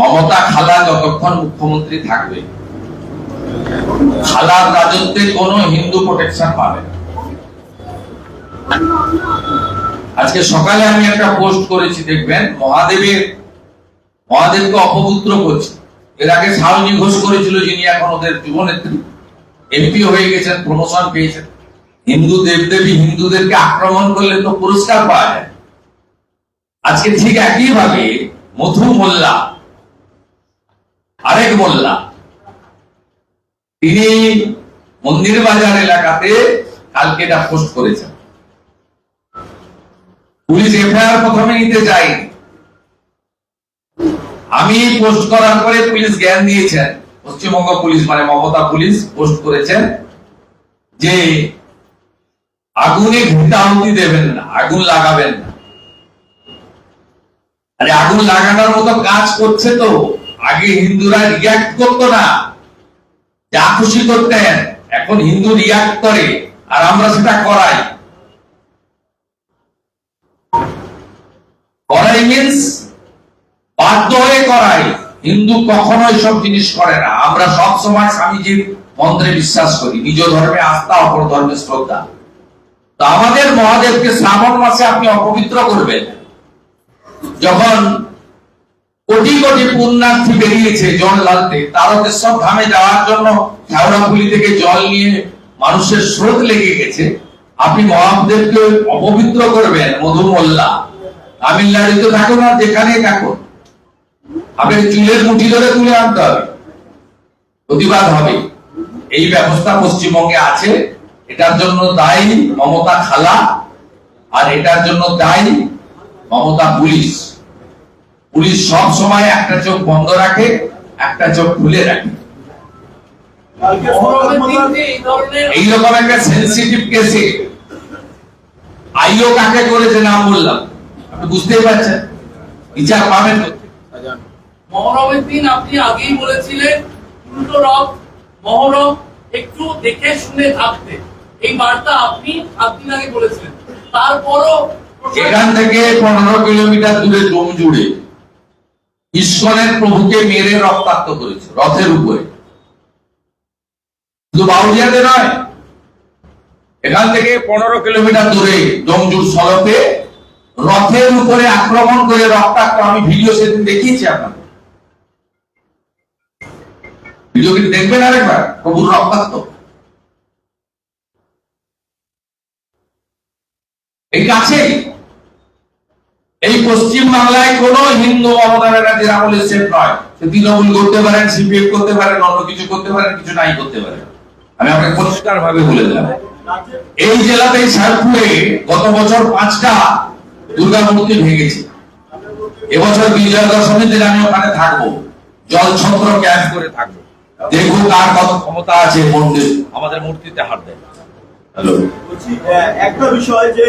মমতা খালা যতক্ষণ মুখ্যমন্ত্রী থাকবে। খালার রাজত্বে কোন হিন্দু প্রোটেকশন পাবে আজকে সকালে আমি একটা পোস্ট করেছি, দেখবেন? মহাদেবের, মহাদেবকে অপবিত্র করছে। এর আগে শালিনী ঘোষ করেছিল, যিনি এখন ওদের যুবনেত্রী। এমপি হয়ে গেছেন প্রমোশন পেয়েছেন। হিন্দু দেবদেবী হিন্দুদেরকে আক্রমণ করলে তো পুরস্কার পাওয়া যায়। আজকে ঠিক একই ভাবে মধু মোল্লা আরেক মোল্লা। তিনি মন্দির বাজার এলাকাতে কালকে এটা পোস্ট করেছেন। পুলিশ এফআইআর প্রথমে নিতে যায়নি। আমি পোস্ট করার পরে পুলিশ জ্ঞান দিয়েছেন। পশ্চিমবঙ্গ পুলিশ মানে মমতা পুলিশ পোস্ট করেছেন যে আগুনে ঘৃতাহুতি দেবেন না, আগুন লাগাবেন না। আরে আগুন লাগানোর মতো কাজ করছে তো। আগে হিন্দুরা রিয়াক্ট করতো না। যা খুশি করতেন, এখন হিন্দু রিয়াক্ট করে, আর আমরা সেটা করাই। করাই মিন্স বাধ্য হয়ে করাই। হিন্দু কখনো সব জিনিস করে না। আমরা সব সময় স্বামীজির মন্ত্রে বিশ্বাস করি। নিজ ধর্মে আস্থা, অপর ধর্মে শ্রদ্ধা। তো আমাদের মহাদেবকে শ্রাবণ মাসে আপনি অপবিত্র করবেন। যখন কোটি কোটি পুণ্যার্থী বেরিয়েছে জল ঢালতে। তারকেশ্বর ধামে যাওয়ার জন্য শেওড়াফুলি থেকে জল নিয়ে মানুষের স্রোত লেগে গেছে। আপনি মহাদেবকে অপবিত্র করবেন মধু মোল্লা তামিলনাড়ুতে থাকুন আর যেখানে থাকুন আপনাকে চুলের মুঠি ধরে তুলে আনতে হবে। প্রতিবাদ হবে। এই ব্যবস্থা পশ্চিমবঙ্গে আছে। এটার জন্য দায়ী মমতা খালা, আর এটার জন্য দায়ী মমতা পুলিশ। পুলিশ সব সময় একটা চোখ বন্ধ রাখে একটা চোখ খুলে রাখে। এইরকম একটা সেন্সিটিভ কেসে আইও কাকে করেছে নাম বললাম। আপনি বুঝতেই পারছেন বিচার পাবেন? মহরমের দিন আপনি আগেই বলেছিলেন উল্টো রথ মহরম একটু দেখে শুনে থাকতে। এই বার্তা আপনি সাত দিন আগে বলেছিলেন। তারপরও এখান থেকে পনেরো কিলোমিটার দূরে জম জুড়ে ঈশ্বরের প্রভুকে মেরে রক্তাক্ত করেছে, রথের উপরে। শুধু বাউলিয়াতে নয়, এখান থেকে পনেরো কিলোমিটার দূরে জমজুর সড়কে রথের উপরে আক্রমণ করে রক্তাক্ত, আমি ভিডিও সেদিন দেখিয়েছি আপনাকে ভিডিও কিন্তু দেখবেন আরেকবার? প্রভুর রক্তাক্ত। এই কাছেই এই পশ্চিম বাংলায় কোন হিন্দু মমতা ব্যানার্জির আমলে সেফ নয়। সে তৃণমূল করতে পারেন সিপিএম করতে পারেন অন্য কিছু করতে পারেন কিছু নাই করতে পারেন। আমি আপনাকে পরিষ্কার ভাবে বলে দিলাম। এই জেলাতে শেরপুরে গত বছর পাঁচটা দুর্গা মূর্তি ভেঙেছে। এবছর বিজয়া দশমীর দিন আমি ওখানে থাকব। জল ছত্র ক্যাম্প করে থাকব। দেখব কার কত ক্ষমতা আছে মন্দির। আমাদের মূর্তিতে হাত দেয়। হ্যালো। একটা বিষয় যে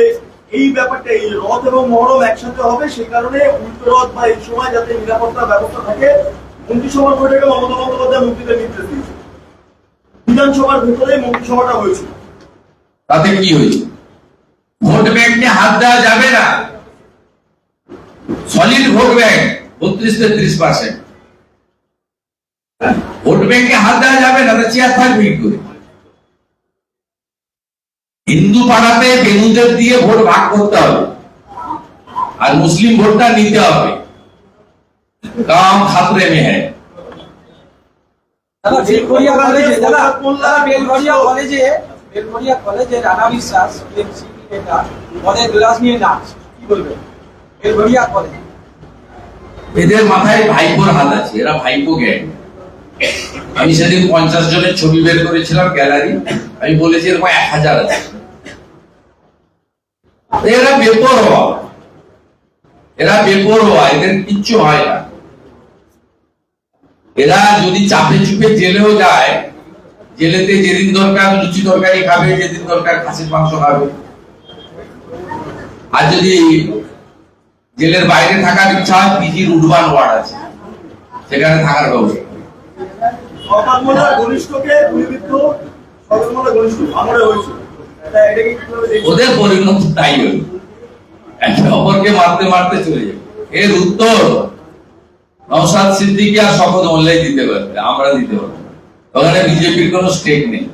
এই ব্যাপারটা, এই রথ এবং মহরম একসাথে হবে, সেই কারণে উল্টো রথ বা এই সময় যাতে নিরাপত্তার ব্যবস্থা থাকে মন্ত্রিসভার বৈঠকে মমতা বন্দ্যোপাধ্যায় মন্ত্রীদের নির্দেশ দিয়েছে বিধানসভার ভেতরে মন্ত্রিসভাটা হয়েছিল তাতে কি হয়েছে? ভোট ব্যাংকে হাত দেওয়া যাবে না। সলিড ভোট ব্যাংক, বত্রিশ তেত্রিশ পার্সেন্ট। ভোট ব্যাংকে হাত দেওয়া যাবে না চেয়ার থাকবে কি করে? হিন্দু পাড়াতে বেনুদের দিয়ে ভোট ভাগ করতে হবে। আর মুসলিম ভোটটা নিতে হবে। কাম খাতরে মে হ্যাঁ বেলঘরিয়া কলেজে দাদা মোল্লা, দাদা বেলঘরিয়া কলেজে রানা বিশ্বাস এনসিপি নেতা মদের গ্লাস নিয়ে নাচ কি বেলঘরিয়া কলেজে। এদের মাথায় ভাইপোর হাত আছে এরা ভাইপো গ্যাং আমি সেদিন পঞ্চাশ জনের ছবি বের করেছিলাম গ্যালারি আমি বলেছি এরকম এক হাজার আছে। এরা বেপরোয়া। এরা বেপরোয়া, এদের কিচ্ছু হয় না। এরা যদি চাপে চুপে জেলেও যায়, জেলেতে যেদিন দরকার লুচি তরকারি খাবে, যেদিন দরকার খাসির মাংস খাবে। আর যদি জেলের বাইরে থাকার ইচ্ছা হয় পিজির উডবান ওয়ার্ড আছে। সেখানে থাকার ব্যবস্থা। সরকার ঘনিষ্ঠকে গুলিবিদ্ধ সরকার ঘনিষ্ঠ, ভাঙড়ে হয়েছিল ওদের পরিণত তাই হল। একে অপরকে মারতে মারতে চলে যাবে। এর উত্তর নওশাদ সিদ্দিকী আর শপথ মোল্লাই দিতে পারবে আমরা দিতে পারব। ওখানে বিজেপির কোনো স্টেক নেই।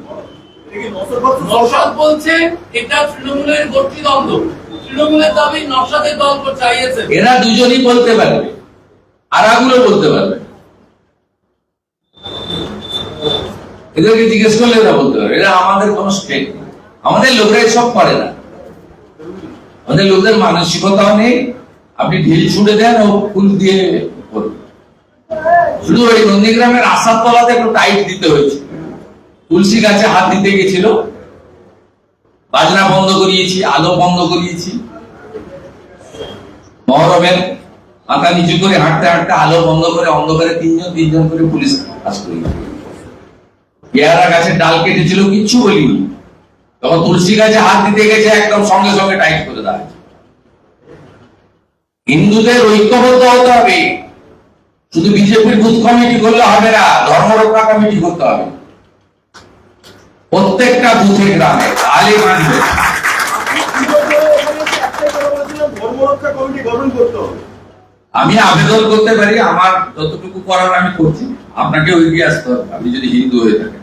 এটা কি নসর বাচ্চা নৌসাদ বলছে এটা তৃণমূলের গোষ্ঠীদ্বন্দ্ব তৃণমূলের দাবি নৌসাদের দল চাইয়েছে। এরা দুজনই বলতে পারবে। আরাগুলো বলতে পারবে। এদেরকে জিজ্ঞেস করলে এরা বলতে পারবে। এরা আমাদের কোনো স্টেক নেই। আমাদের লোকরা সব করে না। আমাদের লোকদের মানসিকতাও নেই। আপনি ঢিল ছুড়ে দেন, ও ফুল দিয়ে শুধু ওই নন্দীগ্রামের আসাদ তলাতে একটু টাইট দিতে হয়েছে। তুলসী গাছে হাত দিতে গেছিল। বাজনা বন্ধ করিয়েছি, আলো বন্ধ করিয়েছি। মহরমের মাথা নিচু করে হাঁটতে হাঁটতে আলো বন্ধ করে অন্ধকারে তিনজন তিনজন করে পুলিশ কাজ করি পেয়ারা গাছের ডাল কেটেছিল, কিচ্ছু বলিনি। তখন তুলসী গাছে হাত দিতে গেছে, একদম সঙ্গে সঙ্গে টাইট করে দেওয়া। হিন্দুদের ঐক্যবদ্ধ হতে হবে। শুধু বিজেপির বুথ কমিটি করলে হবে না ধর্ম রক্ষা কমিটি করতে হবে। প্রত্যেকটা বুথে গ্রামে তাহলে মানবে আমি আবেদন করতে পারি, আমার যতটুকু করার আমি করছি, আপনাকে এগিয়ে আসতে হবে, আপনি যদি হিন্দু হয়ে থাকেন।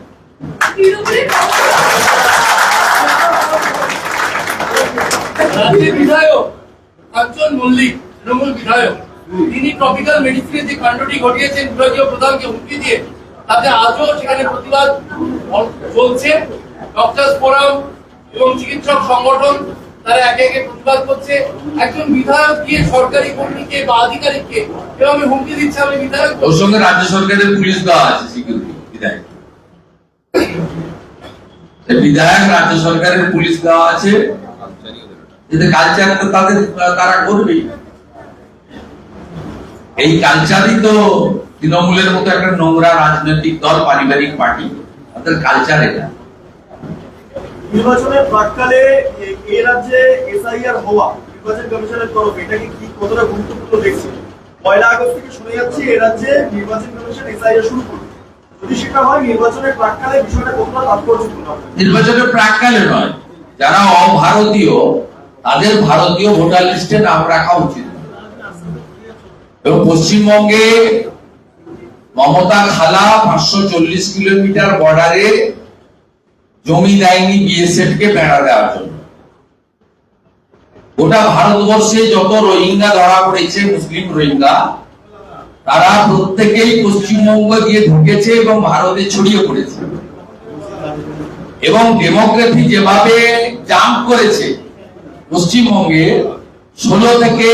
রাজ্যের বিধায়ক কাঞ্চন মল্লিক তৃণমূল বিধায়ক। তিনি ট্রপিক্যাল মেডিসিনের যে কাণ্ডটি ঘটিয়েছেন বিভাগীয় প্রধানকে হুমকি দিয়ে তাতে আজও সেখানে প্রতিবাদ চলছে। ডক্টরস ফোরাম এবং চিকিৎসক সংগঠন তারা একে একে প্রতিবাদ করছে। একজন বিধায়ক সরকারি কর্মীকে বা আধিকারিককে এভাবে হুমকি দিচ্ছে আমি বিধায়ক ওর সঙ্গে রাজ্য সরকারের পুলিশ দেওয়া আছে সিকিউরিটি বিধায়ক। বিধায়ক রাজ্য সরকারের পুলিশ দেওয়া আছে এতে কালচার তো তাদের তারা করবেই। এই কালচারই তো তৃণমূলের মতো একটা নোংরা রাজনৈতিক দল পারিবারিক পার্টি। তাদের কালচার এটা। নির্বাচনের প্রাককালে এ- রাজ্যে এসআইআর হওয়া নির্বাচন কমিশনের তরফ এটাকে কি কতটা গুরুত্বপূর্ণ দেখছে? পয়লা আগস্ট থেকে শুনে যাচ্ছে এ রাজ্যে নির্বাচন কমিশন এসআইআর শুরু করবে। যদি সেটা হয় নির্বাচনের প্রাককালে বিষয়টা কতটা তাৎপর্যপূর্ণ হবে? নির্বাচনের প্রাককালে নয়। যারা অভারতীয় তাদের ভারতীয় ভোটার লিস্টে নাম রাখা উচিত। এবং পশ্চিমবঙ্গে মমতা খালা পাঁচশো চল্লিশ কিলোমিটার বর্ডারে জমি দেয়নি বিএসএফ কে বেড়া দেওয়ার জন্য। গোটা ভারতবর্ষে যত রোহিঙ্গা ধরা পড়েছে, মুসলিম রোহিঙ্গা, তারা প্রত্যেকেই পশ্চিমবঙ্গ দিয়ে ঢুকেছে এবং ভারতে ছড়িয়ে পড়েছে। এবং ডেমোক্রেসি যেভাবে জাম্প করেছে পশ্চিমবঙ্গে ষোলো থেকে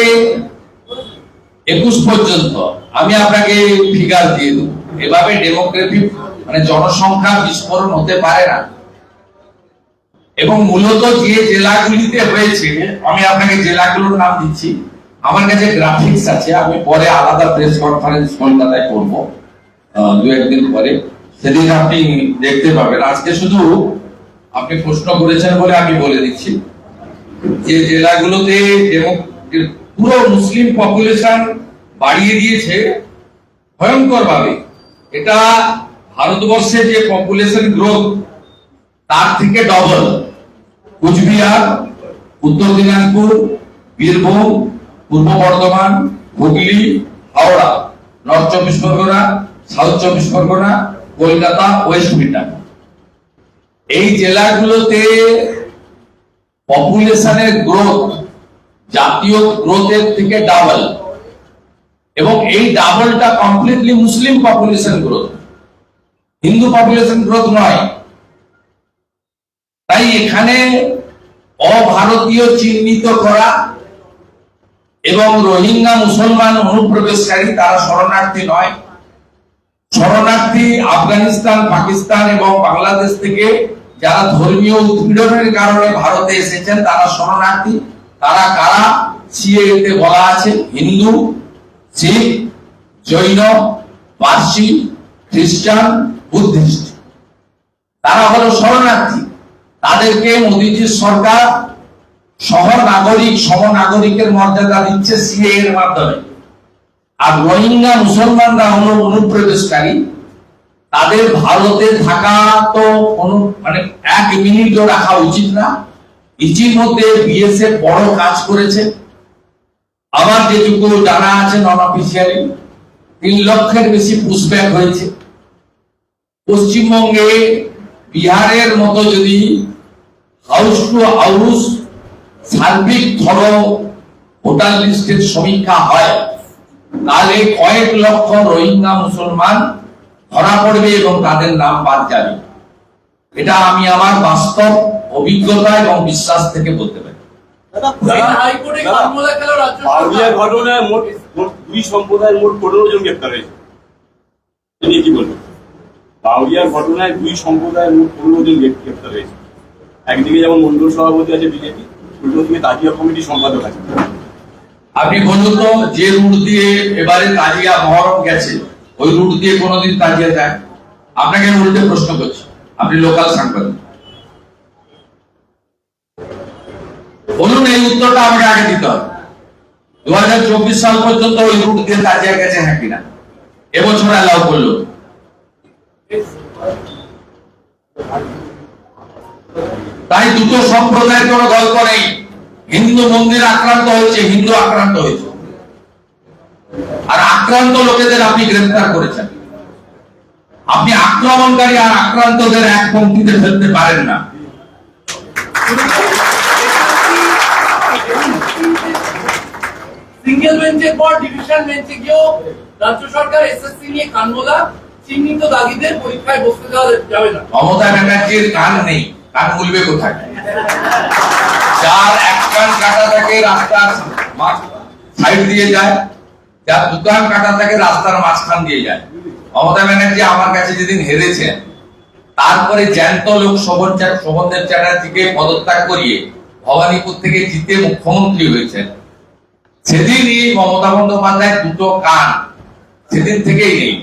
একুশ পর্যন্ত আমি আপনাকে ফিগার দিয়ে দেবো। এভাবে ডেমোক্রেসি মানে জনসংখ্যা বিস্ফোরণ হতে পারে না। এবং মূলত যে জেলাগুলিতে হয়েছে, আমি আপনাকে জেলাগুলোর নাম দিচ্ছি। আমার কাছে গ্রাফিক্স আছে, আমি পরে আলাদা প্রেস কনফারেন্স কলকাতায় করব দু একদিন পরে। সেদিন আপনি দেখতে পাবেন। আজকে শুধু আপনি প্রশ্ন করেছেন বলে আমি বলে দিচ্ছি। যে জেলাগুলোতে পুরো মুসলিম পপুলেশন বাড়িয়ে দিয়েছে ভয়ঙ্কর এটা ভারতবর্ষে যে পপুলেশন গ্রোথ তার থেকে ডবল কুচবিহার, উত্তর দিনাজপুর, বীরভূম, পূর্ব বর্ধমান, হুগলি, হাওড়া, নর্থ চব্বিশ পরগনা, সাউথ চব্বিশ পরগনা, কলকাতা, ওয়েস্ট মিডল্যান্ড এই জেলাগুলোতে পপুলেশনের গ্রোথ জাতীয় গ্রোথের থেকে ডাবল এবং এই ডাবলটা completely Muslim population growth Hindu population growth নয়। তাই এখানে অভারতীয় চিহ্নিত করা এবং রোহিঙ্গা মুসলমান অনুপ্রবেশকারী তারা শরণার্থী নয়। শরণার্থী আফগানিস্তান, পাকিস্তান এবং বাংলাদেশ থেকে যারা ধর্মীয় উৎপীড়নের কারণে ভারতে এসেছেন, তারা শরণার্থী। তারা কারা? সিএতে বলা আছে, হিন্দু, শিখ, জৈন, পার্সি, খ্রিস্টান, বুদ্ধিস্ট। তারা হলো শরণার্থী। তাদেরকে মোদীজির সরকার সহ নাগরিক সম নাগরিকের মর্যাদা দিচ্ছে সিএ এর মাধ্যমে। আর রোহিঙ্গা, মুসলমানরা হলো অনুপ্রবেশকারী। তাদের ভারতে থাকা তো কোনো মানে এক মিনিটও রাখা উচিত না। ইতিমধ্যে বিএসএফ বড় কাজ করেছে। আমার যেটুকু জানা আছে নন অফিসিয়ালি তিন লক্ষের বেশি পুশব্যাক হয়েছে। পশ্চিমবঙ্গে বিহারের মতো যদি হাউস টু হাউস সার্বিক ধর ভোটার লিস্টের সমীক্ষা হয়, তাহলে কয়েক লক্ষ রোহিঙ্গা মুসলমান ধরা পড়বে এবং তাদের নাম বাদ যাবে। এটা আমি আমার বাস্তব অভিজ্ঞতা এবং বিশ্বাস থেকে বলতে পারি। ঘটনায় মোট মোট দুই সম্প্রদায়ের মোট পনেরো জন গ্রেপ্তার হয়েছে। এ কি বলবেন পাউলিয়ার ঘটনায় দুই সম্প্রদায়ের মোট পনেরো জন গ্রেপ্তার হয়েছে। একদিকে যেমন মন্ডল সভাপতি আছে বিজেপি উল্টো দিকে তাজিয়া কমিটি সম্পাদক আছে। আপনি বলুন তো যে রুট দিয়ে এবারে তাজিয়া মহরম গেছে ওই রুট দিয়ে কোনোদিন তাজিয়া যায়। আপনাকে আমি উল্টে প্রশ্ন করছি। আপনি লোকাল সাংবাদিক। বলুন, এই উত্তরটা আমাকে আগে দিতে হবে। দু হাজার চব্বিশ সাল পর্যন্ত ওই রুট দিয়ে তাজিয়া গেছে হ্যাঁ কিনা? এবছর অ্যালাউ করল। তাই দুটো সম্প্রদায়ের কোনো গল্প নেই। হিন্দু মন্দির আক্রান্ত হয়েছে, হিন্দু আক্রান্ত হয়েছে। আর আক্রান্ত লোকেদের আপনি গ্রেফতার করেছেন। আপনি আক্রমণকারী আর আক্রান্তদের এক পঙ্ক্তিতে ফেলতে পারেন না। সিঙ্গেল বেঞ্চের পর ডিভিশন বেঞ্চে গিয়েও রাজ্য সরকার এসএসসি নিয়ে চিহ্নিত দাগিদের পরীক্ষায় বসতে দেওয়া যাবে না। মমতা ব্যানার্জির কান নেই কান মুলবে কোথায়? যার এক কান কাটা থাকে রাস্তার সাইড দিয়ে যায়। যার দোকান কাটা থাকে রাস্তার মাঝখান দিয়ে যায়। মমতা ব্যানার্জি আমার কাছে যেদিন হেরেছেন, তারপরে জ্যান্ত লোক শোভন শোভনদেব চ্যাটার্জিকে পদত্যাগ করিয়ে ভবানীপুর থেকে জিতে মুখ্যমন্ত্রী হয়েছেন। সেদিনই মমতা বন্দ্যোপাধ্যায় দুটো কান, সেদিন থেকেই নেই।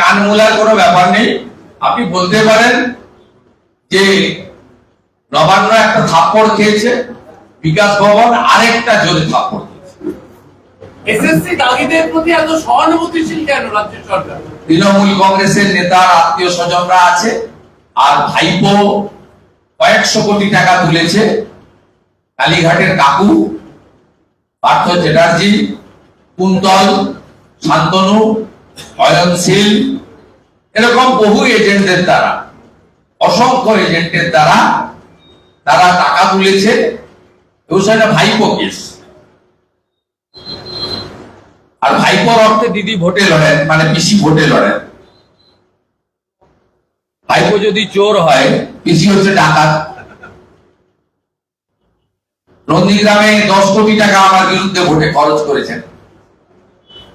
কান মূলার কোনো ব্যাপার নেই। আপনি বলতে পারেন যে নবান্ন একটা থাপ্পড় খেয়েছে, বিকাশ ভবন আরেকটা জোরে থাপ্পড় এসএসসি দাগিদের প্রতি এত সহানুভূতিশীল কেন রাজ্য সরকার? তৃণমূল কংগ্রেসের নেতার আত্মীয় স্বজনরা আছে, আর ভাইপো কয়েকশো কোটি টাকা তুলেছে কালীঘাটের কাকু, পার্থ চ্যাটার্জি, কুন্তল, শান্তনু অয়নশীল এরকম বহু এজেন্টদের দ্বারা, অসংখ্য এজেন্টের দ্বারা তারা টাকা তুলেছে। এবং সেটা ভাইপো কেস। ভাইপোর অর্থে দিদি ভোটে লড়েন মানে পিসি ভোটে লড়েন ভাইপো যদি চোর হয় পিসি হচ্ছে ডাকাত। নন্দীগ্রামে দশ কোটি টাকা আমার বিরুদ্ধে ভোটে খরচ করেছেন।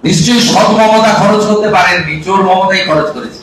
নিশ্চয়ই সৎ মমতা খরচ করতে পারেননি চোর মমতাই খরচ করেছে।